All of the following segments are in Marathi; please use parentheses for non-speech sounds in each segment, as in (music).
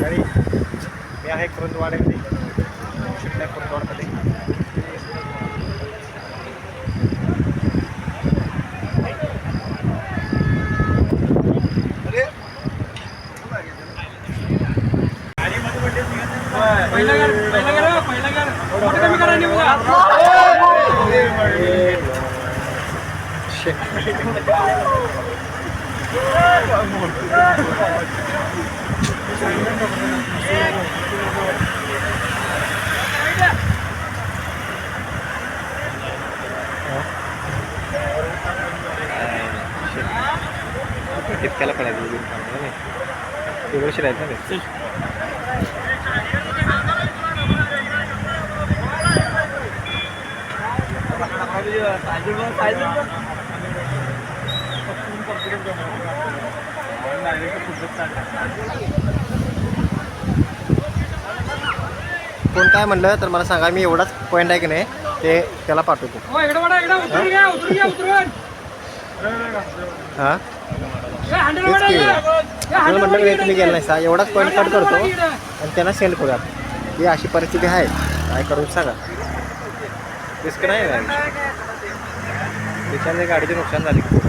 आणि मी आहे कुरुंदवाड्यामध्ये इतक्याला पडायचं एवढं शिरायचं ना ते. कोण काय म्हणलं तर मला सांगा मी एवढाच पॉईंट आहे की नाही ते त्याला पाठवतो. हो हां? म्हटलं की तुम्ही गेला नाही सा एवढाच पॉईंट कट करतो. आणि त्यांना सेंड करूयात. ही अशी परिस्थिती आहे. काय करू सांगा. रिस्क नाही त्याच्याने गाडीचे नुकसान झाले की पूर्ण.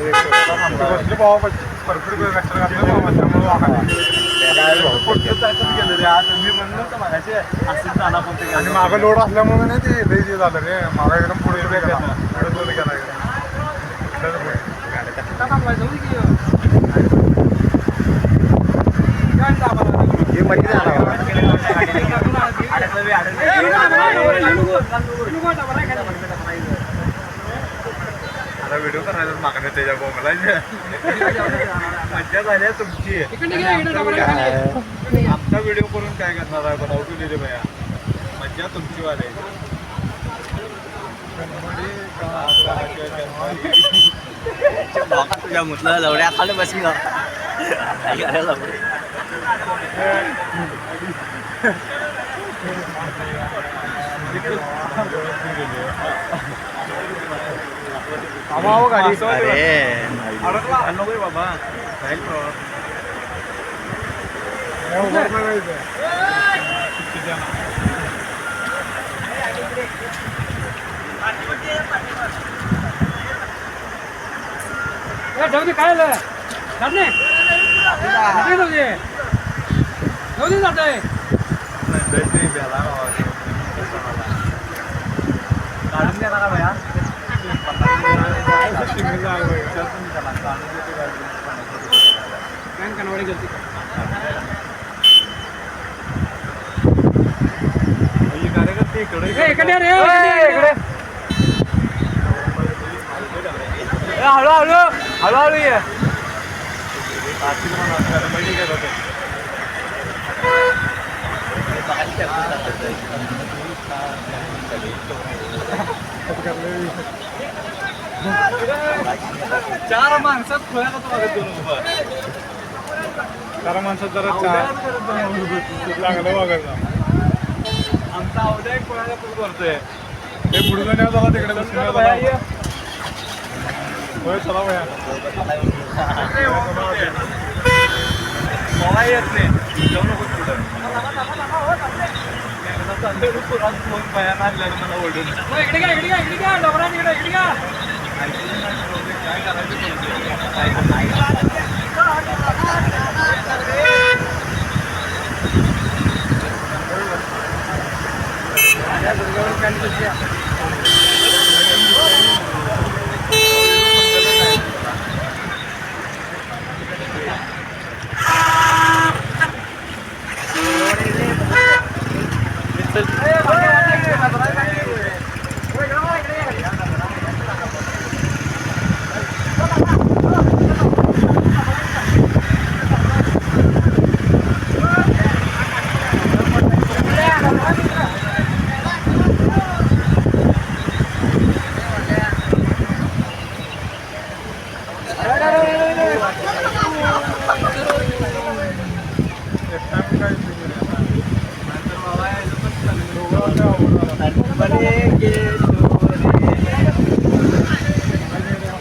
ते खेळायला लाकूड वगैरे आणि मागं लोड असल्यामुळे नाही ते लई जे झालं रे. मागा एकदम पुढे पुढे गेला. पुढे पुढे गेला एकदम. इथं थांबवायचं, हो की. काय दाबायला? हे मध्ये झाला बाबा. ए, इकडं डबरा आहे, इकडं लिंबू. लिंबू डबरा आहे खाली. आता व्हिडिओ करायला मागणे बोंबला मज्जा झाली आहे तुमची. आमचा व्हिडिओ करून काय करणार आहे? पण अवघड दिले भैया? मज्जा तुमची वाले तुझ्या मुतला लवड्या खाली बसली का गाडी अरे अडकला नको बाबा जाईल प्रवास ए, जाऊ दे, काय झालं? जात नाही? इकडे जाऊ दे. जाऊ दे, जात आहे. काढून द्या ना भैया काय कनवाडी गेलती. कार्यकर्ते इकडे ए, इकडे रे, इकडे हळू हळू हळूहळू ये चार माणसात खोळ्याला तो बघत दोन उभं. चार माणसात जरा चार लागलं बघायचं आमचा अवधा एक खोळ्याला खूप करतोय हे पुढचं न्या झाला तिकडे. होय चला भया मला येत नाही. जाऊ नको आणल्यानं मला ओढून हो, इकडे घ्या इकडे घ्या इकडे घ्या डोंगरात इकडे इकडे घ्या काय करायचं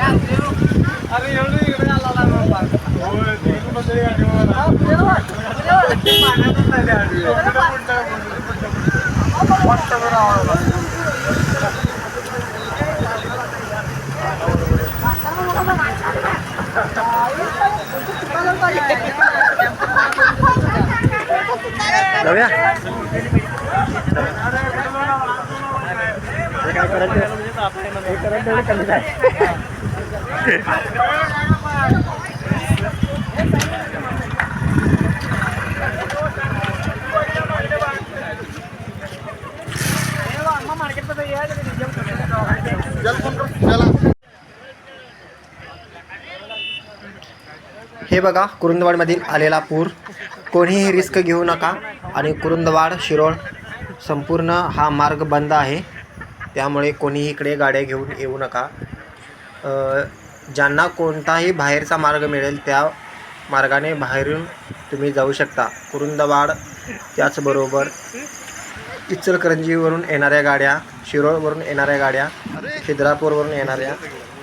अरे एवढं इकडे आला ना बाबा. होय तिकडे कुठं तरी गाडीवर पाण्यातच नाही ते आडवी. मस्त बरं आवडला जाऊया हे काय करायचं हे करायचं तेवढं कमीच आहे हे बघा कुरुंदवाडमधील आलेला पूर. कोणीही रिस्क घेऊ नका आणि कुरुंदवाड शिरोळ संपूर्ण हा मार्ग बंद आहे. त्यामुळे कोणीही इकडे गाड्या घेऊन येऊ नका. ज्यांना कोणताही बाहेरचा मार्ग मिळेल त्या मार्गाने बाहेरून तुम्ही जाऊ शकता. कुरुंदवाड त्याचबरोबर इचलकरंजीवरून येणाऱ्या गाड्या शिरोळवरून येणाऱ्या गाड्या खिद्रापूरवरून येणाऱ्या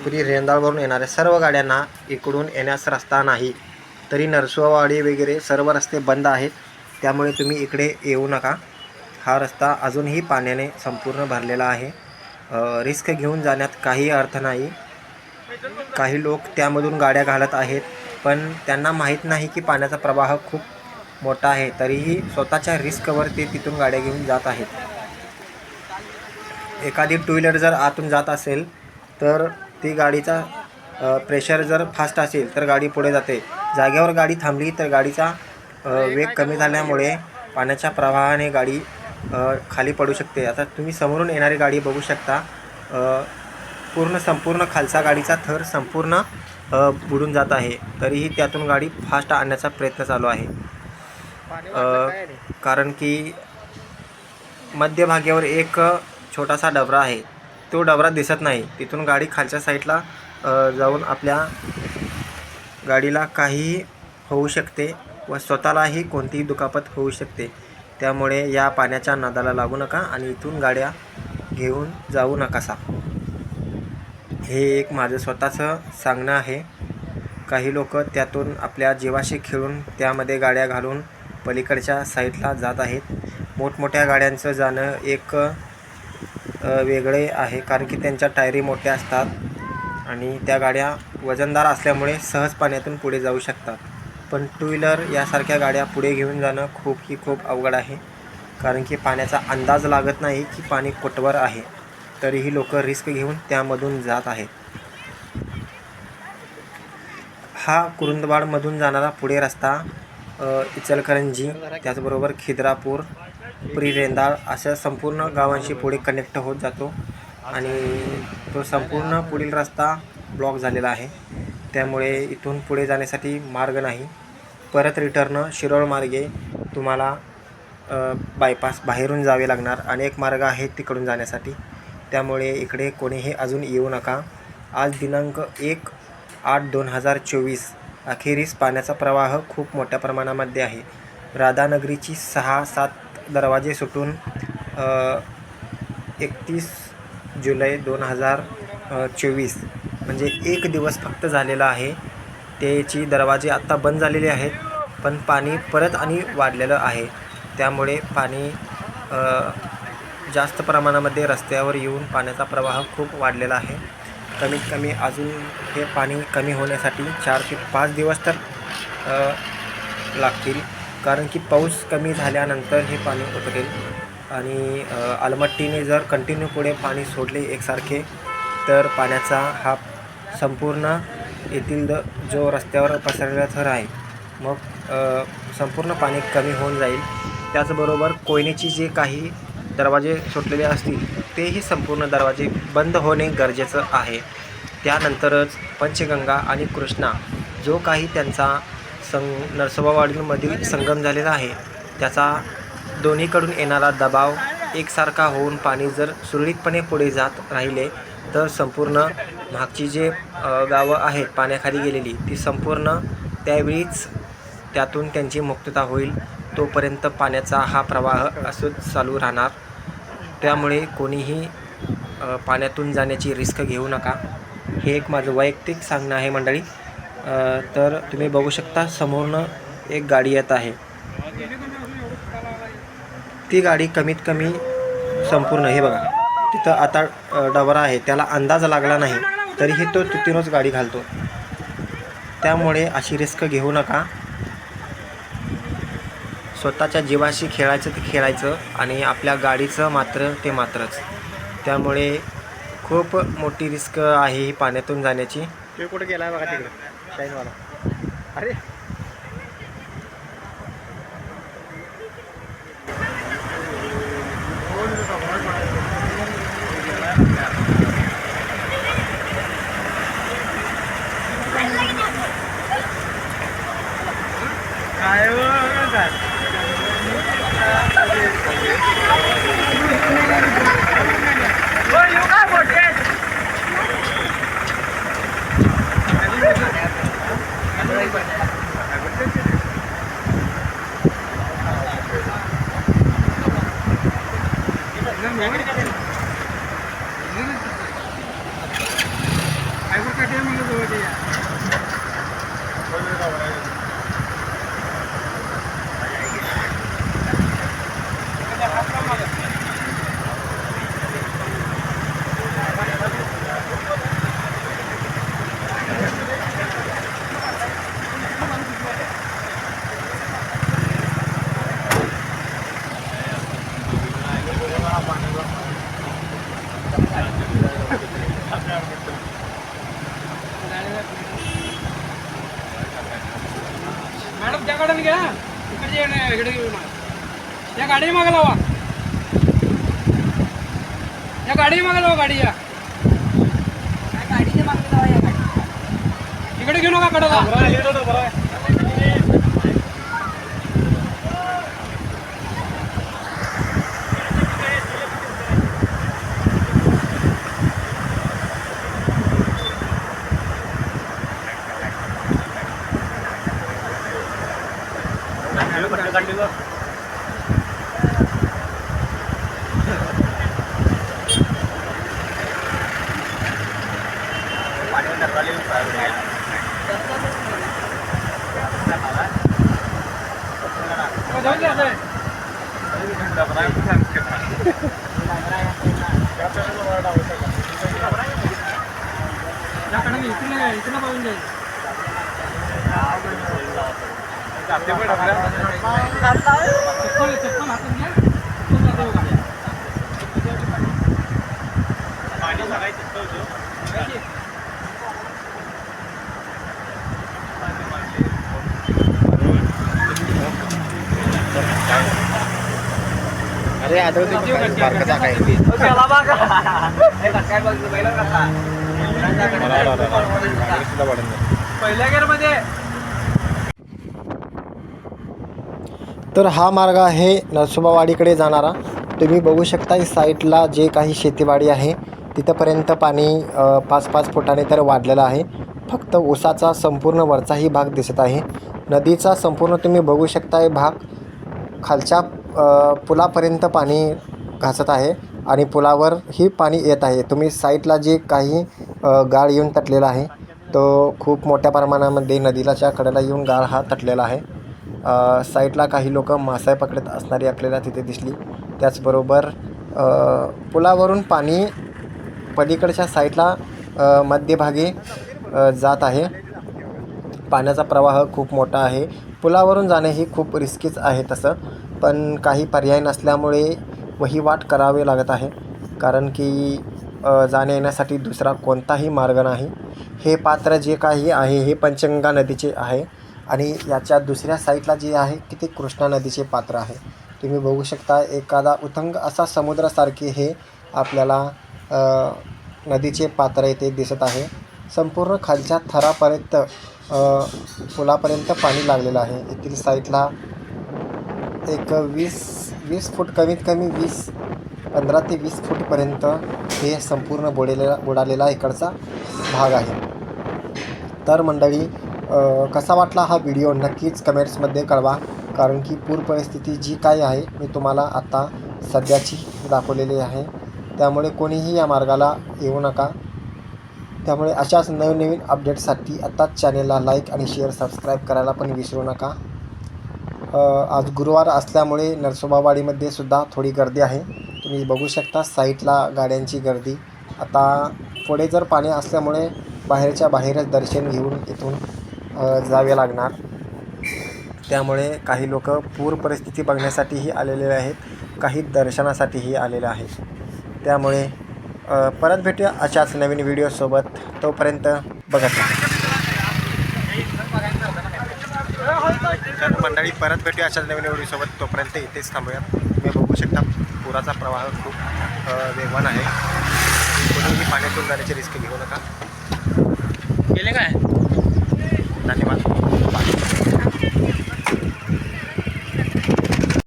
पुरी रेंदाळवरून येणाऱ्या सर्व गाड्यांना इकडून येण्यास रस्ता नाही. तरी नरसोवाडी वगैरे सर्व रस्ते बंद आहेत. त्यामुळे तुम्ही इकडे येऊ नका. हा रस्ता अजूनही पाण्याने संपूर्ण भरलेला आहे. रिस्क घेऊन जाण्यात काही अर्थ नाही. काही लोक त्यामधून गाड्या घालत आहेत. पण त्यांना माहीत नाही की पाण्याचा प्रवाह खूप मोठा आहे. तरीही स्वतःच्या रिस्कवर ते तिथून गाड्या घेऊन जात आहेत. एखादी टू व्हीलर जर आतून जात असेल तर ती गाडीचा प्रेशर जर फास्ट असेल तर गाडी पुढे जाते. जागेवर गाडी थांबली तर गाडीचा वेग कमी झाल्यामुळे पाण्याच्या प्रवाहाने गाडी खाली पडू शकते. आता तुम्ही समोरून येणारी गाडी बघू शकता. पूर्ण संपूर्ण खालचा गाडीचा थर संपूर्ण बुडून जात आहे. तरीही त्यातून गाडी फास्ट आणण्याचा प्रयत्न चालू आहे. कारण की मध्यभागेवर एक छोटासा डबरा आहे. तो डबरा दिसत नाही. तिथून गाडी खालच्या साईडला जाऊन आपल्या गाडीला काहीही होऊ शकते व स्वतःलाही कोणतीही दुखापत होऊ शकते. त्यामुळे या पाण्याच्या नादाला लागू नका आणि इथून गाड्या घेऊन जाऊ नकासा. हे एक माझं स्वतःचं सांगणं आहे. काही लोक त्यातून आपल्या जीवाशी खेळून त्यामध्ये गाड्या घालून पलीकडच्या साईडला जात आहेत. मोठमोठ्या गाड्यांचं जाणं एक वेगळे आहे. कारण की त्यांच्या टायरी मोठ्या असतात. आणि त्या गाड्या वजनदार असल्यामुळे सहज पाण्यातून पुढे जाऊ शकतात. पण टू व्हीलर यासारख्या गाड्या पुढे घेऊन जाणं खूप ही खूप अवघड आहे. कारण की पाण्याचा अंदाज लागत नाही की पाणी कुठवर आहे. तरीही लोक रिस्क घेऊन त्यामधून जात आहेत. हा कुरुंदवाडमधून जाणारा पुढे रस्ता इचलकरंजी त्याचबरोबर खिद्रापूर प्रिरेंदाळ अशा संपूर्ण गावांशी पुढे कनेक्ट होत जातो. आणि तो संपूर्ण पुढील रस्ता ब्लॉक झालेला आहे. त्यामुळे इथून पुढे जाण्यासाठी मार्ग नाही. परत रिटर्न शिरोळ मार्गे तुम्हाला बायपास बाहेरून जावे लागणार. अनेक मार्ग आहेत तिकडून जाण्यासाठी. त्यामुळे इकडे कोणीही अजून येऊ नका. आज दिनांक एक आठ दोन हजार चोवीस अखेरीस पाण्याचा प्रवाह खूप मोठ्या प्रमाणामध्ये आहे. राधानगरीची सहा सात दरवाजे सुटून एकतीस जुलै दोन हजार चोवीस. म्हणजे एक दिवस फक्त झालेला आहे. त्याची दरवाजे आत्ता बंद झालेले आहेत पण पाणी परत आणि वाढलेलं आहे. त्यामुळे पाणी जास्त प्रमाणामध्ये रस्त्यावर येऊन पाण्याचा प्रवाह खूप वाढलेला आहे. कमीत कमी अजून हे पाणी कमी होण्यासाठी चार ते पाच दिवस तर लागतील. कारण की पाऊस कमी झाल्यानंतर हे पाणी उतरेल. आणि अलमट्टीने जर कंटिन्यू पुढे पाणी सोडले एकसारखे तर पाण्याचा हा संपूर्ण येथील द जो रस्त्यावर पसरलेला थर आहे मग संपूर्ण पाणी कमी होऊन जाईल. त्याचबरोबर कोयनेची जे काही दरवाजे सुटलेले असतील तेही संपूर्ण दरवाजे बंद होणे गरजेचं आहे. त्यानंतरच पंचगंगा आणि कृष्णा जो काही त्यांचा संग नरसोबावाडीमधील संगम झालेला आहे त्याचा दोन्हीकडून येणारा दबाव एकसारखा होऊन पाणी जर सुरळीतपणे पुढे जात राहिले तर संपूर्ण मागची जे गावं आहेत पाण्याखाली गेलेली ती संपूर्ण त्यावेळीच त्यातून त्यांची मुक्तता होईल तोपर्यंत पाण्याचा हा प्रवाह असंच चालू राहणार. त्यामुळे कोणीही पाण्यातून जाण्याची रिस्क घेऊ नका. हे एक माझं वैयक्तिक सांगणं आहे मंडळी. तर तुम्ही बघू शकता समोरनं एक गाडी येत आहे. ती गाडी कमीत कमी संपूर्ण हे बघा तिथं आता डबरा आहे त्याला अंदाज लागला नाही तरीही तो तिथूनच गाडी घालतो. त्यामुळे अशी रिस्क घेऊ नका. स्वतःच्या जीवाशी खेळायचं ते खेळायचं आणि आपल्या गाडीचं मात्र ते मात्रच. त्यामुळे खूप मोठी रिस्क आहे ही पाण्यातून जाण्याची. ते कुठे गेला बघा तिकडे? शाईनवाला. अरे! Bye-bye. गाडी मागे लावा या गाडी मागे लावा गाडी या इकडे घेऊ नका कडा (laughs) (laughs) या कडाने इकडे इकडे पाहून जाईल चप्पल चप्पल हातात घ्या चप्पल जाते हो गाड्या. अरे आता पहिल्या गेअरमध्ये तर हा मार्ग आहे नरसोबावाडीकडे जाणारा. तुम्ही बघू शकता साईडला जे काही शेतीवाडी आहे तिथंपर्यंत पाणी पाच पाच फुटाने तर वाढलेलं आहे. फक्त ऊसाचा संपूर्ण वरचाही भाग दिसत आहे. नदीचा संपूर्ण तुम्ही बघू शकताय भाग. खालच्या पुलापर्यंत पाणी घासत आहे आणि पुलावरही पाणी येत आहे. तुम्ही साईटला जे काही गाळ येऊन तटलेला आहे तो खूप मोठ्या प्रमाणामध्ये नदीलाच्या कडेला येऊन गाळ हा तटलेला आहे. साईटला काही लोक मासे पकडत असणारी आपल्याला तिथे दिसली. त्याचबरोबर पुलावरून पाणी पलीकडच्या साईटला मध्यभागी जात आहे. पाण्याचा प्रवाह खूप मोठा आहे. पुलावरून जाणे ही खूप रिस्कीच आहे तसं. पण काही पर्याय नसल्यामुळे वहिवाट करावे लागत आहे. कारण की अ, जाण्या येण्यासाठी दुसरा कोणताही मार्ग नाही. हे पात्र जे काही आहे हे पंचगंगा नदीचे आहे आणि याच्या दुसऱ्या साईडला जे आहे की ते कृष्णा नदीचे पात्र आहे. तुम्ही बघू शकता एखादा उथंग असा समुद्रासारखे हे आपल्याला नदीचे पात्र येथे दिसत आहे. संपूर्ण खालच्या थरापर्यंत पुलापर्यंत पाणी लागलेलं आहे. येथील साईडला एक वीस वीस फूट कमीत कमी वीस पंधरा ते वीस फूटपर्यंत हे संपूर्ण बुडेलेला बुडालेला इकडचा भाग आहे. तर मंडळी कसा वाटला हा व्हिडिओ नक्कीच कमेंट्समध्ये कळवा कारण की पूर परिस्थिती जी काय आहे मी तुम्हाला आत्ता सध्याची दाखवलेली आहे. त्यामुळे कोणीही या मार्गाला येऊ नका. त्यामुळे अशाच नवनवीन अपडेटसाठी आत्ताच चॅनेलला लाईक आणि शेअर सबस्क्राईब करायला पण विसरू नका. आज गुरुवार असल्यामुळे नरसोबावाडीमध्ये सुद्धा थोडी गर्दी आहे. तुम्ही बघू शकता साईटला गाड्यांची गर्दी. आता पुढे जर पाणी असल्यामुळे बाहेरच्या बाहेरच दर्शन घेऊन इथून जावे लागणार. त्यामुळे काही लोक पूर परिस्थिती बघण्यासाठीही आलेले आहेत. काही दर्शनासाठीही आलेले आहेत. त्यामुळे परत भेटूया अशाच नवीन व्हिडिओसोबत तोपर्यंत बघत राहा. तर मंडळी परत भेटूया अशाच नवीन व्हिडिओसोबत तोपर्यंत इथेच थांबूया तुम्ही बघू शकता पुराचा प्रवाह खूप वेगवान आहे. कोणीही पाण्यातून जाण्याची रिस्क घेऊ नका. गेले काय? धन्यवाद.